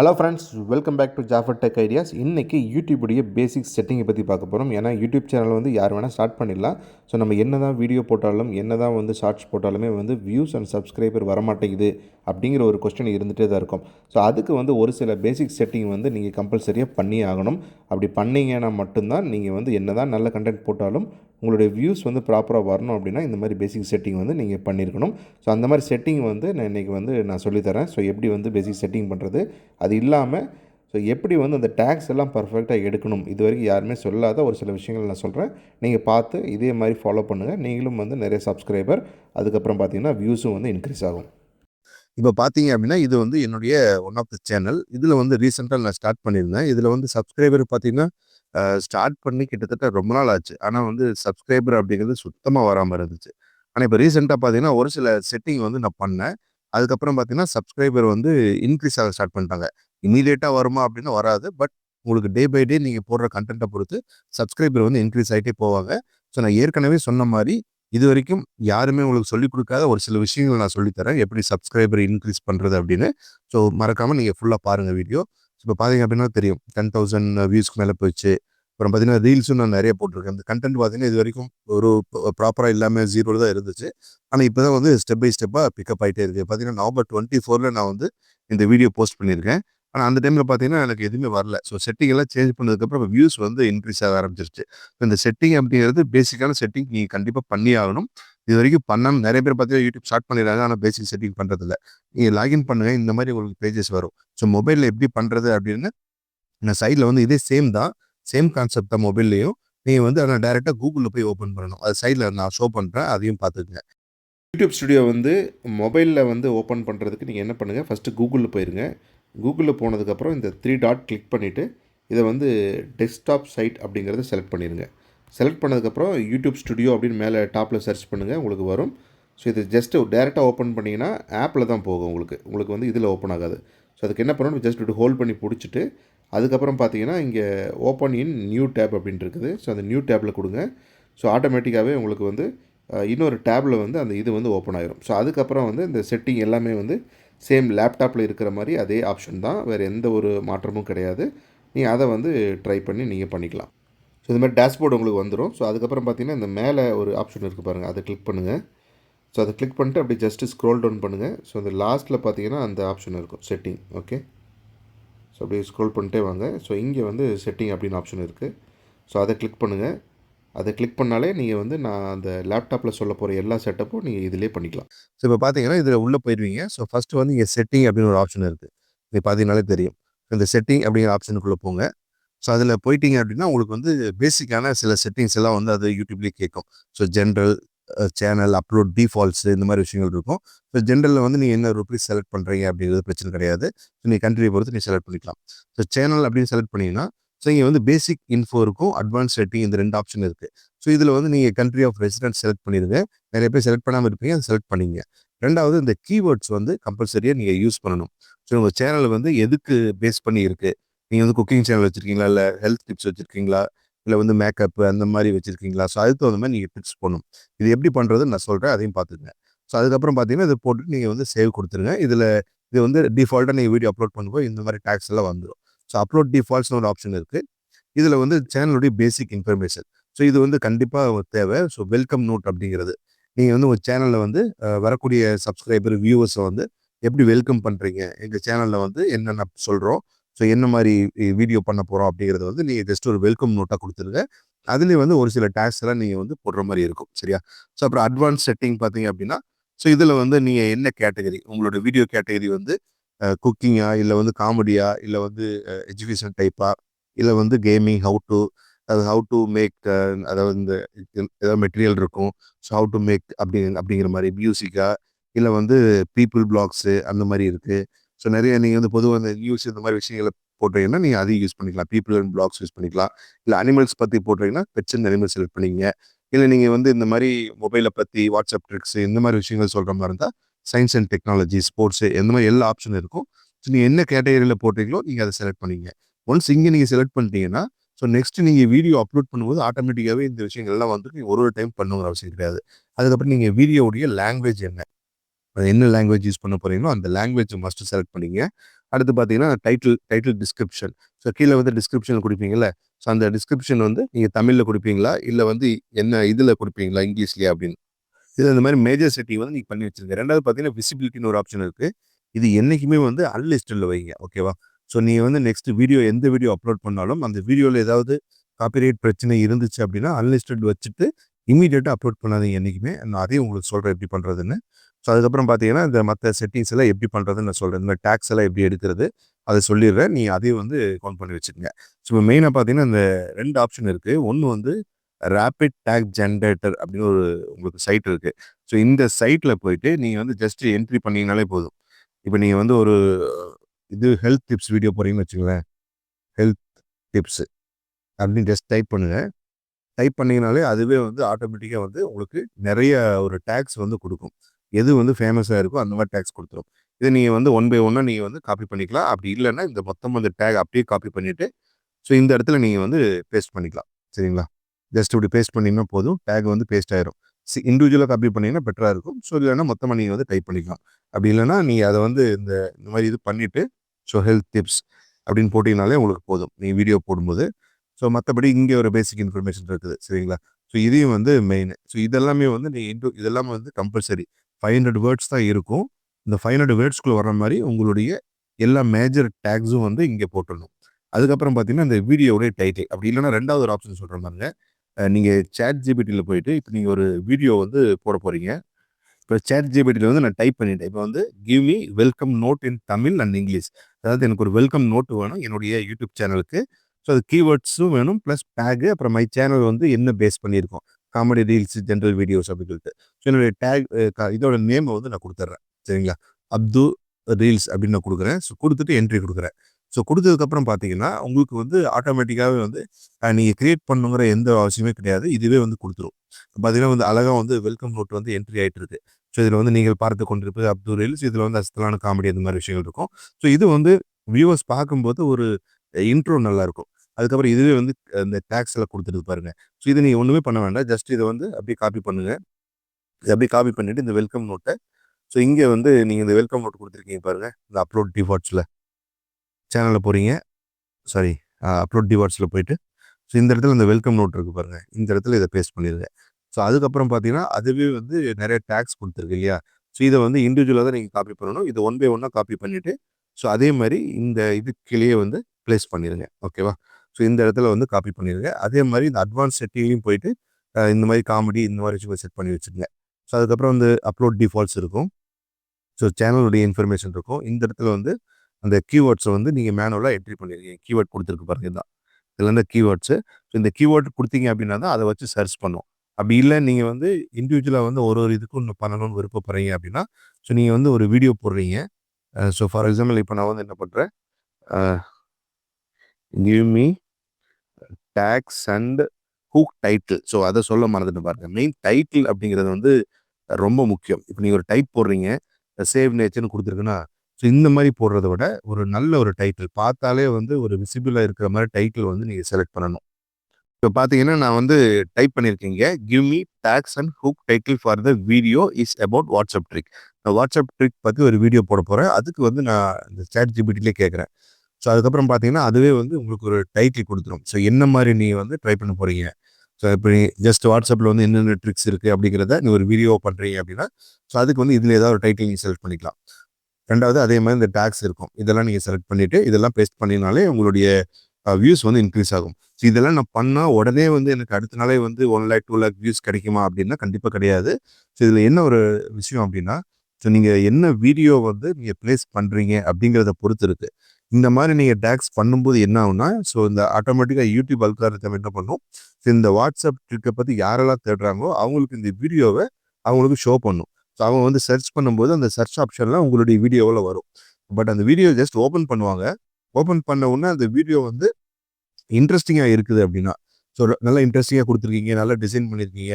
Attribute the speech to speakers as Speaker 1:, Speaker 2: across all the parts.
Speaker 1: Hello friends welcome back to Jafar tech ideas இன்றைக்கி யூடியூபுடைய பேசிக் செட்டிங்கை பற்றி பார்க்க போகிறோம் ஏன்னா யூடியூப் சேனல் வந்து யார் வேணால் ஸ்டார்ட் பண்ணிடலாம். ஸோ நம்ம என்ன தான் வீடியோ போட்டாலும் என்ன தான் வந்து ஷார்ட்ஸ் போட்டாலுமே வந்து வியூஸ் அண்ட் சப்ஸ்கிரைபர் வரமாட்டேங்குது அப்படிங்கிற ஒரு கொஸ்டின் இருந்துகிட்டே தான் இருக்கும். ஸோ அதுக்கு வந்து ஒரு சில பேசிக் செட்டிங் வந்து நீங்கள் கம்பல்சரியாக பண்ணி ஆகணும். அப்படி பண்ணிங்கன்னா மட்டும்தான் நீங்கள் வந்து என்ன தான் நல்ல கண்டென்ட் போட்டாலும் உங்களுடைய வியூஸ் வந்து ப்ராப்பராக வரணும் அப்படின்னா இந்த மாதிரி பேசிக் செட்டிங் வந்து நீங்கள் பண்ணியிருக்கணும் ஸோ அந்த மாதிரி செட்டிங் வந்து நான் இன்றைக்கி வந்து நான் சொல்லித்தரேன் ஸோ எப்படி வந்து பேசிக் செட்டிங் பண்ணுறது அது இல்லாமல் ஸோ எப்படி வந்து அந்த டேக்ஸ் எல்லாம் பர்ஃபெக்டாக எடுக்கணும்? இது வரைக்கும் யாருமே சொல்லாத ஒரு சில விஷயங்கள் நான் சொல்கிறேன் நீங்கள் பார்த்து இதே மாதிரி ஃபாலோ பண்ணுங்கள் நீங்களும் வந்து நிறைய சப்ஸ்கிரைபர் அதுக்கப்புறம் பார்த்தீங்கன்னா வியூஸும் வந்து இன்க்ரீஸ் ஆகும்.
Speaker 2: இப்போ பார்த்தீங்க அப்படின்னா இது வந்து என்னுடைய ஒன் ஆஃப் த சேனல் இதில் வந்து ரீசெண்டாக நான் ஸ்டார்ட் பண்ணியிருந்தேன். இதில் வந்து சப்ஸ்கிரைபர் பார்த்தீங்கன்னா ஸ்டார்ட் பண்ணி கிட்டத்தட்ட ரொம்ப நாள் ஆச்சு. ஆனால் வந்து சப்ஸ்கிரைபர் அப்படிங்கிறது சுத்தமாக வராமல் இருந்துச்சு. ஆனால் இப்போ ரீசெண்டாக பார்த்தீங்கன்னா ஒரு சில செட்டிங் வந்து நான் பண்ணேன். அதுக்கப்புறம் பார்த்தீங்கன்னா சப்ஸ்கிரைபர் வந்து இன்க்ரீஸ் ஆக ஸ்டார்ட் பண்ணிட்டாங்க. இமீடியட்டாக வருமா அப்படின்னா வராது. பட் உங்களுக்கு டே பை டே நீங்கள் போடுற கண்டென்ட்டை பொறுத்து சப்ஸ்கிரைபர் வந்து இன்க்ரீஸ் ஆகிட்டே போவாங்க. ஸோ நான் ஏற்கனவே சொன்ன மாதிரி இது வரைக்கும் யாருமே உங்களுக்கு சொல்லிக் கொடுக்காத ஒரு சில விஷயங்கள் நான் சொல்லித்தரேன் எப்படி சப்ஸ்கிரைபர் இன்க்ரீஸ் பண்ணுறது அப்படின்னு. ஸோ மறக்காமல் நீங்கள் ஃபுல்லாக பாருங்கள் வீடியோ இப்போ பார்த்தீங்க அப்படின்னா தெரியும். டென் தௌசண்ட் வியூஸ்க்கு மேலே போயிடுச்சு. அப்புறம் பார்த்தீங்கன்னா ரீல்ஸும் நான் நிறைய போட்டிருக்கேன். அந்த கண்டென்ட் பார்த்தீங்கன்னா இது வரைக்கும் ஒரு ப்ராப்பராக இல்லாமல் ஜீரோவில் தான் இருந்துச்சு. ஆனால் இப்போ தான் வந்து ஸ்டெப் பை ஸ்டெப்பாக பிக்கப் ஆகிட்டே இருக்குது பார்த்தீங்கன்னா நவம்பர் டுவெண்ட்டி ஃபோரில் நான் வந்து இந்த வீடியோ போஸ்ட் பண்ணியிருக்கேன். ஆனால் அந்த டைமில் பார்த்தீங்கன்னா எனக்கு எதுவுமே வரல. ஸோ செட்டிங் எல்லாம் சேஞ்ச் பண்ணதுக்கப்புறம் வியூஸ் வந்து இன்க்ரீஸ் ஆக ஆரம்பிச்சிருச்சு. இந்த செட்டிங் அப்படிங்கிறது பேசிக்கான செட்டிங் நீங்கள் கண்டிப்பாக பண்ணி ஆகணும். இது வரைக்கும் பண்ணாமல் நிறைய பேர் பார்த்தீங்கன்னா யூடியூப் ஸ்டார்ட் பண்ணிடுறாங்க. ஆனால் பேசிக் செட்டிங் பண்ணுறதில்ல நீங்கள் லாகின் பண்ணுங்கள் இந்த மாதிரி உங்களுக்கு பேஜஸ் வரும். ஸோ மொபைலில் எப்படி பண்ணுறது அப்படின்னு நான் சைடில் வந்து இதே சேம் தான். சேம் கான்செப்ட் தான் மொபைல்லையும் நீங்கள் வந்து ஆனால் டேரெக்டாக கூகுளில் போய் ஓப்பன் பண்ணணும். அது சைடில் நான் ஷோ பண்ணுறேன் அதையும் பார்த்துக்குங்க.
Speaker 1: யூடியூப் ஸ்டுடியோ வந்து மொபைலில் வந்து ஓப்பன் பண்ணுறதுக்கு நீங்கள் என்ன பண்ணுங்கள் ஃபஸ்ட்டு கூகுளில் போயிருங்க. கூகுளில் போனதுக்கப்புறம் இந்த த்ரீ டாட் கிளிக் பண்ணிவிட்டு இதை வந்து டெஸ்க்டாப் சைட் அப்படிங்கிறத செலக்ட் பண்ணிடுங்க செலக்ட் பண்ணதுக்கப்புறம் யூடியூப் ஸ்டுடியோ அப்படின்னு மேலே டாப்பில் சர்ச் பண்ணுங்கள் உங்களுக்கு வரும். ஸோ இது ஜஸ்ட்டு டேரெக்டாக ஓப்பன் பண்ணிங்கன்னா ஆப்பில் தான் போகும் உங்களுக்கு. உங்களுக்கு வந்து இதில் ஓப்பன் ஆகாது. ஸோ அதுக்கு என்ன பண்ணணும்? ஜஸ்ட் இப்படி ஹோல்ட் பண்ணி பிடிச்சிட்டு அதுக்கப்புறம் பார்த்தீங்கன்னா இங்கே ஓப்பன் இன் நியூ டேப் அப்படின்ட்டு இருக்குது. ஸோ அந்த நியூ டேப்பில் கொடுங்க. ஸோ ஆட்டோமேட்டிக்காகவே உங்களுக்கு வந்து இன்னொரு டேப்பில் வந்து அந்த இது வந்து ஓப்பன் ஆயிரும். ஸோ அதுக்கப்புறம் வந்து இந்த செட்டிங் எல்லாமே வந்து சேம் லேப்டாப்பில் இருக்கிற மாதிரி அதே ஆப்ஷன் தான். வேறு எந்த ஒரு மாற்றமும் கிடையாது. நீங்கள் அதை வந்து ட்ரை பண்ணி நீங்கள் பண்ணிக்கலாம். ஸோ இது மாதிரி டேஷ்போர்டு உங்களுக்கு வந்துடும் ஸோ அதுக்கப்புறம் பார்த்தீங்கன்னா இந்த மேலே ஒரு ஆப்ஷன் இருக்குது பாருங்கள் அதை கிளிக் பண்ணுங்கள் ஸோ அதை கிளிக் பண்ணிட்டு அப்படி ஜஸ்ட்டு ஸ்க்ரோல் டவுன் பண்ணுங்கள் ஸோ அந்த லாஸ்ட்டில் பார்த்தீங்கன்னா அந்த ஆப்ஷன் இருக்கும். செட்டிங் ஓகே ஸோ அப்படியே ஸ்க்ரோல் பண்ணிட்டே வாங்க. ஸோ இங்கே வந்து செட்டிங் அப்படின்னு ஆப்ஷன் இருக்குது ஸோ அதை கிளிக் பண்ணுங்கள் அதை கிளிக் பண்ணாலே நீங்கள் வந்து நான் அந்த லேப்டாப்பில் சொல்ல போகிற எல்லா செட்டப்பும் நீங்கள் இதிலே பண்ணிக்கலாம்.
Speaker 2: ஸோ இப்போ பார்த்தீங்கன்னா இதில் உள்ளே போயிடுவீங்க ஸோ ஃபஸ்ட்டு வந்து இங்கே செட்டிங் அப்படின்னு ஒரு ஆப்ஷன் இருக்குது இது பார்த்தீங்கனாலே தெரியும். இந்த செட்டிங் அப்படிங்கிற ஆப்ஷனுக்குள்ளே போங்க. ஸோ அதில் போயிட்டீங்க அப்படின்னா உங்களுக்கு வந்து பேசிக்கான சில செட்டிங்ஸ் எல்லாம் வந்து அது யூடியூப்லேயே கேட்கும். So general channel upload defaults இந்த மாதிரி விஷயங்கள் இருக்கும். ஸோ ஜென்ரலில் வந்து நீங்கள் என்ன ரூபீஸ் செலக்ட் பண்ணுறீங்க அப்படிங்கிறது பிரச்சனை கிடையாது. ஸோ நீங்கள் கண்ட்ரியை பொறுத்து நீங்கள் செலக்ட் பண்ணிக்கலாம். ஸோ சேனல் அப்படின்னு செலக்ட் பண்ணிங்கன்னா ஸோ இங்கே வந்து பேசிக் இன்ஃபோ இருக்கும். அட்வான்ஸ் செட்டிங் இந்த ரெண்டு ஆப்ஷன் இருக்குது ஸோ இதில் வந்து நீங்கள் கண்ட்ரி ஆஃப் ரெசிடென்ட் செலக்ட் பண்ணிடுங்க. நிறைய பேர் செலக்ட் பண்ணாமல் இருப்பீங்க. அதை செலக்ட் பண்ணிங்க. ரெண்டாவது இந்த கீவேர்ட்ஸ் வந்து கம்பல்சரியாக நீங்கள் யூஸ் பண்ணணும். ஸோ உங்கள் சேனல் வந்து எதுக்கு பேஸ் பண்ணி இருக்குது நீங்கள் வந்து குக்கிங் சேனல் வச்சுருக்கீங்களா? இல்லை ஹெல்த் டிப்ஸ் வச்சுருக்கீங்களா? இல்லை வந்து மேக்கப் அந்த மாதிரி வச்சுருக்கீங்களா? ஸோ அதுக்கு தகுந்த மாதிரி நீங்கள் டிப்ஸ் பண்ணணும் இது எப்படி பண்ணுறதுன்னு நான் சொல்கிறேன் அதையும் பார்த்துங்க ஸோ அதுக்கப்புறம் பார்த்தீங்கன்னா இதை போட்டு நீங்கள் வந்து சேவ் கொடுத்துருங்க. இதில் இது வந்து டிஃபால்ட்டாக நீங்கள் வீடியோ அப்லோட் பண்ணும்போது இந்த மாதிரி டேக்ஸ் எல்லாம் வந்துடும் ஸோ அப்லோட் டிஃபால்ட்ஸ்னு ஒரு ஆப்ஷன் இருக்குது இதில் வந்து சேனலுடைய பேசிக் இன்ஃபர்மேஷன் ஸோ இது வந்து கண்டிப்பாக தேவை. ஸோ வெல்கம் நோட் அப்படிங்கிறது. நீங்கள் வந்து உங்கள் சேனலில் வந்து வரக்கூடிய சப்ஸ்கிரைபர் வியூவர்ஸை வந்து எப்படி வெல்கம் பண்ணுறீங்க எங்கள் சேனலில் வந்து என்னென்ன சொல்கிறோம் ஸோ என்ன மாதிரி வீடியோ பண்ண போகிறோம் அப்படிங்கிறது வந்து நீங்கள் ஜஸ்ட் ஒரு வெல்கம் நோட்டாக கொடுத்துருங்க அதுலேயும் வந்து ஒரு சில டேக்ஸ் எல்லாம் நீங்கள் வந்து போடுற மாதிரி இருக்கும். சரியா? ஸோ அப்புறம் அட்வான்ஸ் செட்டிங் பார்த்தீங்க அப்படின்னா ஸோ இதில் வந்து நீங்கள் என்ன கேட்டகரி உங்களோட வீடியோ கேட்டகரி வந்து குக்கிங்கா இல்லை வந்து காமெடியா இல்லை வந்து எஜுகேஷன் டைப்பா இல்லை வந்து கேமிங் ஹவு டு அது ஹவு டு மேக் அதாவது இந்த ஏதாவது மெட்டீரியல் இருக்கும். ஸோ ஹவு டு மேக் அப்படி அப்படிங்கிற மாதிரி மியூசிக்கா இல்லை வந்து பீப்புள் பிளாக்ஸு அந்த மாதிரி இருக்குது ஸோ நிறைய நீங்கள் வந்து பொதுவாக இந்த நியூஸ் இந்த மாதிரி விஷயங்களை போட்டீங்கன்னா நீங்கள் அதையும் யூஸ் பண்ணிக்கலாம். பீப்புள் அண்ட் பிளாக்ஸ் யூஸ் பண்ணிக்கலாம். இல்லை அனிமல்ஸ் பற்றி போட்டீங்கன்னா பெட்ஸ் அண்ட் அனிமல்ஸ் செலக்ட் பண்ணிங்க. இல்லை நீங்கள் வந்து இந்த மாதிரி மொபைலை பற்றி வாட்ஸ்அப் ட்ரிக்ஸ் இந்த மாதிரி விஷயங்கள் சொல்கிற மாதிரி இருந்தால் சயின்ஸ் அண்ட் டெக்னாலஜி ஸ்போர்ட்ஸு இந்த மாதிரி எல்லா ஆப்ஷன் இருக்கும். ஸோ நீங்கள் என்ன கேட்டகரியில் போட்டீங்களோ நீங்கள் அதை செலக்ட் பண்ணிங்க. ஒன்ஸ் இங்கே நீங்கள் செலக்ட் பண்ணிட்டீங்கன்னா ஸோ நெக்ஸ்ட் நீங்கள் வீடியோ அப்லோட் பண்ணும்போது ஆட்டோமேட்டிக்காகவே இந்த விஷயங்கள்லாம் வந்து நீங்கள் ஒரு ஒரு டைம் பண்ணுங்கிற அவசியம் கிடையாது. அதுக்கப்புறம் நீங்கள் வீடியோடைய லாங்குவேஜ் என்ன? என்ன லாங்குவேஜ் யூஸ் பண்ண போகிறீங்களோ அந்த லாங்குவேஜ் மஸ்ட்டு செலக்ட் பண்ணிங்க. அடுத்து பார்த்தீங்கன்னா டைட்டில் டைட்டில் டிஸ்கிரிப்ஷன் ஸோ கீழே வந்து டிஸ்கிரிப்ஷன் கொடுப்பீங்கல்ல? ஸோ அந்த டிஸ்கிரிப்ஷன் வந்து நீங்கள் தமிழில் கொடுப்பீங்களா? இல்லை வந்து என்ன இதில் கொடுப்பீங்களா? இங்கிலீஷ்லேயே அப்படின்னு? இதில் இந்த மாதிரி மேஜர் செட்டிங் வந்து நீங்கள் பண்ணி வச்சிருங்க. ரெண்டாவது பார்த்தீங்கன்னா விசிபிலிட்டின்னு ஒரு ஆப்ஷன் இருக்குது இது என்றைக்குமே வந்து அன்லிஸ்டில் வைங்க ஓகேவா ஸோ நீங்கள் வந்து நெக்ஸ்ட் வீடியோ எந்த வீடியோ அப்லோட் பண்ணாலும் அந்த வீடியோவில் ஏதாவது காப்பிரைட் பிரச்சனை இருந்துச்சு அப்படின்னா அன்லிஸ்டட் வச்சுட்டு இமீடியட்டாக அப்லோட் பண்ணாதீங்க என்றைக்குமே நான் அதையும் உங்களுக்கு சொல்கிறேன் எப்படி பண்ணுறதுன்னு ஸோ அதுக்கப்புறம் பார்த்தீங்கன்னா இந்த மற்ற செட்டிங்ஸ் எல்லாம் எப்படி பண்ணுறதுன்னு நான் சொல்கிறேன் இந்த டேக்ஸ் எல்லாம் எப்படி எடுக்கிறது அதை சொல்லிடுறேன். நீ அதையும் வந்து கவுண்ட் பண்ணி வச்சுக்கோங்க. ஸோ இப்போ மெயினாக பார்த்தீங்கன்னா இந்த ரெண்டு ஆப்ஷன் இருக்குது ஒன்று வந்து ரேபிட் டேக் ஜென்ரேட்டர் அப்படின்னு ஒரு உங்களுக்கு சைட் இருக்குது ஸோ இந்த சைட்டில் போயிட்டு நீங்கள் வந்து ஜஸ்ட் என்ட்ரி பண்ணீங்கனாலே போதும். இப்போ நீங்கள் வந்து ஒரு இது ஹெல்த் டிப்ஸ் வீடியோ போகிறீங்கன்னு வச்சுங்களேன். ஹெல்த் டிப்ஸு அப்படின்னு ஜஸ்ட் டைப் பண்ணுங்கள் டைப் பண்ணிங்கனாலே அதுவே வந்து ஆட்டோமேட்டிக்காக வந்து உங்களுக்கு நிறைய ஒரு டேக்ஸ் வந்து கொடுக்கும். எது வந்து ஃபேமஸாக இருக்கோ அந்த மாதிரி டேக்ஸ் கொடுத்துரும். இதை நீங்கள் வந்து ஒன் பை ஒன்னாக நீங்கள் வந்து காப்பி பண்ணிக்கலாம். அப்படி இல்லைன்னா இந்த மொத்தம் அந்த டேக் அப்படியே காப்பி பண்ணிவிட்டு ஸோ இந்த இடத்துல நீங்கள் வந்து பேஸ்ட் பண்ணிக்கலாம். சரிங்களா? ஜஸ்ட் இப்படி பேஸ்ட் பண்ணிங்கன்னா போதும். டேக் வந்து பேஸ்ட் ஆயிரும். சி இண்டிவிஜுவலாக காப்பி பண்ணிங்கன்னா பெட்டராக இருக்கும். ஸோ இல்லைன்னா மொத்தமாக நீங்கள் வந்து டைப் பண்ணிக்கலாம். அப்படி இல்லைன்னா நீங்கள் அதை வந்து இந்த இந்த மாதிரி இது பண்ணிவிட்டு ஸோ ஹெல்த் டிப்ஸ் அப்படின்னு போட்டிங்கனாலே உங்களுக்கு போதும். நீங்கள் வீடியோ போடும்போது. ஸோ மற்றபடி இங்கே ஒரு பேசிக் இன்ஃபர்மேஷன் இருக்குது. சரிங்களா? ஸோ இதையும் வந்து மெயின் ஸோ இதெல்லாமே வந்து நீங்கள் இன்டூ இதெல்லாமே வந்து கம்பல்சரி ஃபைவ் ஹண்ட்ரட் வேர்ட்ஸ் தான் இருக்கும். இந்த ஃபைவ் ஹண்ட்ரட் வேர்ட்ஸ்க்குள்ளே வர மாதிரி உங்களுடைய எல்லா மேஜர் டேக்ஸும் வந்து இங்கே போட்டுடணும். அதுக்கப்புறம் பார்த்தீங்கன்னா இந்த வீடியோடைய டைட்டில் அப்படி இல்லைன்னா ரெண்டாவது ஒரு ஆப்ஷன் சொல்கிற மாதிரிங்க நீங்கள் சேட் ஜிபிடியில் போயிட்டு இப்போ நீங்கள் ஒரு வீடியோ வந்து போட போகிறீங்க இப்போ சேட் ஜிபிடியில் வந்து நான் டைப் பண்ணிட்டேன். இப்போ வந்து give me welcome note in Tamil and English அதாவது எனக்கு ஒரு வெல்கம் நோட்டு வேணும் என்னுடைய யூடியூப் சேனலுக்கு ஸோ அது கீவேர்ட்ஸும் வேணும் ப்ளஸ் டேகு அப்புறம் மை சேனல் வந்து என்ன பேஸ் பண்ணியிருக்கோம். காமெடி ரீல்ஸ் ஜென்ரல் வீடியோஸ் அப்படின்னு சொல்லிட்டு. ஸோ என்னுடைய டேக் இதோட நேமை வந்து நான் கொடுத்துட்றேன். சரிங்களா? அப்து ரீல்ஸ் அப்படின்னு நான் கொடுக்குறேன். ஸோ கொடுத்துட்டு என்ட்ரி கொடுக்குறேன். ஸோ கொடுத்ததுக்கப்புறம் பார்த்தீங்கன்னா உங்களுக்கு வந்து ஆட்டோமேட்டிக்காகவே வந்து நீங்கள் கிரியேட் பண்ணுங்கிற எந்த அவசியமே கிடையாது. இதுவே வந்து கொடுத்துரும். பார்த்தீங்கன்னா வந்து அழகாக வந்து வெல்கம் நோட் வந்து என்ட்ரி ஆகிட்டு இருக்கு ஸோ இதில் வந்து நீங்கள் பார்த்து கொண்டிருப்பது அப்துல் ரீல்ஸ் இதில் வந்து அஸ்தலான காமெடி அந்த மாதிரி விஷயங்கள் இருக்கும். ஸோ இது வந்து வியூவர்ஸ் பார்க்கும்போது ஒரு இன்ட்ரோ நல்லாயிருக்கும் அதுக்கப்புறம் இதுவே வந்து இந்த டேக்ஸ் எல்லாம் கொடுத்துட்டு பாருங்க. ஸோ இதை நீங்கள் ஒன்றுமே பண்ண வேண்டாம். ஜஸ்ட் இதை வந்து அப்படியே காப்பி பண்ணுங்கள் இதை அப்படியே காப்பி பண்ணிவிட்டு இந்த வெல்கம் நோட்டை ஸோ இங்கே வந்து நீங்கள் இந்த வெல்கம் நோட் கொடுத்துருக்கீங்க பாருங்க. இந்த அப்லோட் டிஃபால்ட்ஸில் சேனலில் போகிறீங்க சாரி அப்லோட் டிவார்ட்ஸில் போயிட்டு ஸோ இந்த இடத்துல இந்த வெல்கம் நோட் இருக்குது பாருங்கள் இந்த இடத்துல இதை பேஸ்ட் பண்ணிடுங்க ஸோ அதுக்கப்புறம் பார்த்தீங்கன்னா அதுவே வந்து நிறைய டேக்ஸ் கொடுத்துருக்கு இல்லையா? ஸோ இதை வந்து இண்டிவிஜுவலாக தான் நீங்கள் காப்பி பண்ணணும். இது ஒன் பை ஒன்னாக காப்பி பண்ணிவிட்டு ஸோ அதே மாதிரி இந்த இது கீழே வந்து ப்ளேஸ் பண்ணிடுங்க ஓகேவா ஸோ இந்த இடத்துல வந்து காப்பி பண்ணிடுங்க அதே மாதிரி இந்த அட்வான்ஸ் செட்டிங்லையும் போயிட்டு இந்த மாதிரி காமெடி இந்த மாதிரி செட் பண்ணி வச்சுருங்க. ஸோ அதுக்கப்புறம் வந்து அப்லோட் டிஃபால்ட்ஸ் இருக்கும். ஸோ சேனலுடைய இன்ஃபர்மேஷன் இருக்கும். இந்த இடத்துல வந்து அந்த கீவேர்ட்ஸை வந்து நீங்கள் மேனுவலாக என்ட்ரி பண்ணிருக்கீங்க. கீவேர்ட் கொடுத்துருக்கு பாருங்க தான் இதில் இந்த கீவேர்ட்ஸு ஸோ இந்த கீவேர்ட் கொடுத்தீங்க அப்படின்னா தான் அதை வச்சு சர்ச் பண்ணும். அப்படி இல்லை நீங்கள் வந்து இண்டிவிஜுவலாக வந்து ஒரு ஒரு இதுக்கும் ஒன்று பண்ணணும்னு விருப்பப்படுறீங்க அப்படின்னா ஸோ நீங்கள் வந்து ஒரு வீடியோ போடுறீங்க. ஸோ ஃபார் எக்ஸாம்பிள் இப்போ நான் வந்து என்ன பண்ணுறேன் give me tags and hook title so அதை சொல்ல மறந்துட்டு பாருங்க. மெயின் டைட்டில் அப்படிங்கிறது வந்து ரொம்ப முக்கியம். இப்போ நீங்கள் ஒரு டைப் போடுறீங்க சேவ் நேச்சர்னு கொடுத்துருக்குன்னா ஸோ இந்த மாதிரி போடுறத விட ஒரு நல்ல ஒரு டைட்டில் பார்த்தாலே வந்து ஒரு விசிபிளாக இருக்கிற மாதிரி டைட்டில் வந்து நீங்கள் செலக்ட் பண்ணணும். இப்போ பார்த்தீங்கன்னா நான் வந்து டைப் பண்ணியிருக்கீங்க give me tags and hook title for the video is about WhatsApp trick நான் வாட்ஸ்அப் ட்ரிக் பற்றி ஒரு வீடியோ போட போகிறேன் அதுக்கு வந்து நான் இந்த சேட் ஜிபிட்டிலே கேட்குறேன். ஸோ அதுக்கப்புறம் பார்த்தீங்கன்னா அதுவே வந்து உங்களுக்கு ஒரு டைட்டில் கொடுத்துரும். ஸோ என்ன மாதிரி நீ வந்து ட்ரை பண்ண போகிறீங்க ஸோ இப்போ நீ ஜஸ்ட் வாட்ஸ்அப்பில் வந்து என்னென்ன ட்ரிக்ஸ் இருக்குது அப்படிங்கிறத நீ ஒரு வீடியோ பண்ணுறீங்க அப்படின்னா ஸோ அதுக்கு வந்து இதில் ஏதாவது ஒரு டைட்டில் நீ செலக்ட் பண்ணிக்கலாம். ரெண்டாவது அதே மாதிரி இந்த டேக்ஸ் இருக்கும். இதெல்லாம் நீங்கள் செலக்ட் பண்ணிவிட்டு இதெல்லாம் பேஸ்ட் பண்ணினாலே உங்களுடைய வியூஸ் வந்து இன்க்ரீஸ் ஆகும். ஸோ இதெல்லாம் நான் பண்ணால் உடனே வந்து எனக்கு அடுத்த நாளே வந்து one lakh two lakh views கிடைக்குமா அப்படின்னா கண்டிப்பாக கிடையாது. ஸோ இதில் என்ன ஒரு விஷயம் அப்படின்னா ஸோ நீங்கள் என்ன வீடியோ வந்து நீங்கள் ப்ளேஸ் பண்ணுறீங்க அப்படிங்கிறத பொறுத்து இருக்குது இந்த மாதிரி நீங்கள் டேக்ஸ் பண்ணும்போது என்ன ஆகும்னா ஸோ இந்த ஆட்டோமேட்டிக்காக யூடியூப் அல்காரத்தை என்ன பண்ணும்? ஸோ இந்த வாட்ஸ்அப் ட்ரிக்கை பற்றி யாரெல்லாம் தேடுறாங்களோ அவங்களுக்கு இந்த வீடியோவை அவங்களுக்கு ஷோ பண்ணும். ஸோ அவங்க வந்து சர்ச் பண்ணும்போது அந்த சர்ச் ஆப்ஷன்லாம் உங்களுடைய வீடியோவில் வரும். பட் அந்த வீடியோ ஜஸ்ட் ஓப்பன் பண்ணுவாங்க. ஓப்பன் பண்ண உடனே அந்த வீடியோ வந்து இன்ட்ரெஸ்டிங்காக இருக்குது அப்படின்னா. ஸோ நல்லா இன்ட்ரெஸ்டிங்காக கொடுத்துருக்கீங்க நல்லா டிசைன் பண்ணியிருக்கீங்க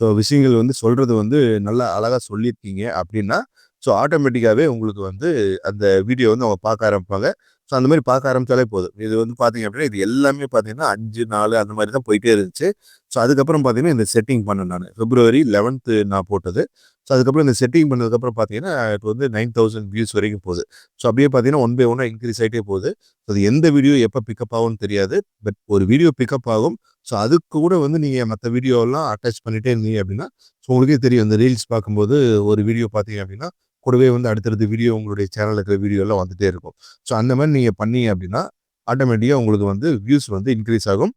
Speaker 2: ஸோ விஷயங்கள் வந்து சொல்கிறது வந்து நல்லா அழகாக சொல்லியிருக்கீங்க அப்படின்னா ஸோ ஆட்டோமேட்டிக்காகவே உங்களுக்கு வந்து அந்த வீடியோ வந்து அவங்க பார்க்க ஆரம்பிப்பாங்க. ஸோ அந்த மாதிரி பார்க்க ஆரம்பித்தாலே போதும். இது வந்து பார்த்தீங்க அப்படின்னா இது எல்லாமே பார்த்தீங்கன்னா அஞ்சு நாலு அந்த மாதிரி தான் போயிட்டே இருந்துச்சு. ஸோ அதுக்கப்புறம் பார்த்தீங்கன்னா இந்த செட்டிங் பண்ணேன் நான். பிப்ரவரி லெவன்த்து நான் போட்டது. ஸோ அதுக்கப்புறம் இந்த செட்டிங் பண்ணதுக்கப்புறம் பார்த்தீங்கன்னா இப்போ வந்து நைன் தௌசண்ட் வியூஸ் வரைக்கும் போகுது. ஸோ அப்படியே பார்த்தீங்கன்னா ஒன் பை ஒன்னாக இன்க்ரீஸ் ஆகிட்டே போகுது. ஸோ அது எந்த வீடியோ எப்போ பிக்கப் ஆகும்னு தெரியாது. பட் ஒரு வீடியோ பிக்கப் ஆகும். ஸோ அதுக்கு கூட வந்து நீங்கள் மற்ற வீடியோலாம் அட்டாச் பண்ணிட்டே இருந்தீங்க அப்படின்னா ஸோ உங்களுக்கே தெரியும். இந்த ரீல்ஸ் பார்க்கும்போது ஒரு வீடியோ பார்த்தீங்க அப்படின்னா கூடவே வந்து அடுத்தடுத்த வீடியோ உங்களுடைய சேனலில் இருக்கிற வீடியோலாம் வந்துகிட்டே இருக்கும். ஸோ அந்த மாதிரி நீங்கள் பண்ணீங்க அப்படின்னா ஆட்டோமேட்டிக்காக உங்களுக்கு வந்து வியூஸ் வந்து இன்க்ரீஸ் ஆகும்.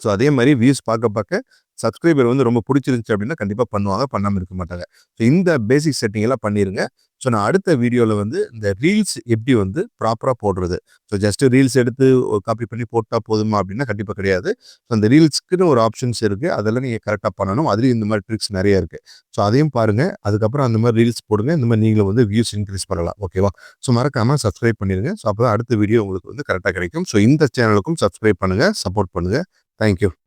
Speaker 2: ஸோ அதே மாதிரி வியூஸ் பார்க்க பார்க்க சப்ஸ்கிரைபர் வந்து ரொம்ப பிடிச்சிருந்துச்சு அப்படின்னா கண்டிப்பாக பண்ணுவாங்க பண்ணாமல் இருக்க மாட்டாங்க. ஸோ இந்த பேசிக் செட்டிங் எல்லாம் பண்ணிடுங்க ஸோ நான் அடுத்த வீடியோவில் வந்து இந்த ரீல்ஸ் எப்படி வந்து ப்ராப்பராக போடுறது? ஸோ ஜஸ்ட் ரீல்ஸ் எடுத்து காப்பி பண்ணி போட்டால் போதுமா அப்படின்னா கண்டிப்பாக கிடையாது. ஸோ அந்த ரீல்ஸ்க்குன்னு ஒரு ஆப்ஷன்ஸ் இருக்குது அதெல்லாம் நீங்கள் கரெக்டாக பண்ணணும். அதுலேயும் இந்த மாதிரி ட்ரிக்ஸ் நிறைய இருக்குது ஸோ அதையும் பாருங்கள் அதுக்கப்புறம் அந்த மாதிரி ரீல்ஸ் போடுங்க. இந்த மாதிரி நீங்களும் வந்து வியூஸ் இன்க்ரீஸ் பண்ணலாம். ஓகேவா ஸோ மறக்காமல் சப்ஸ்கிரைப் பண்ணிடுங்க ஸோ அப்போ தான் அடுத்த வீடியோ உங்களுக்கு வந்து கரெக்டாக கிடைக்கும். ஸோ இந்த சேனலுக்கும் சப்ஸ்கிரைப் பண்ணுங்கள் சப்போர்ட் பண்ணுங்கள் தேங்க்யூ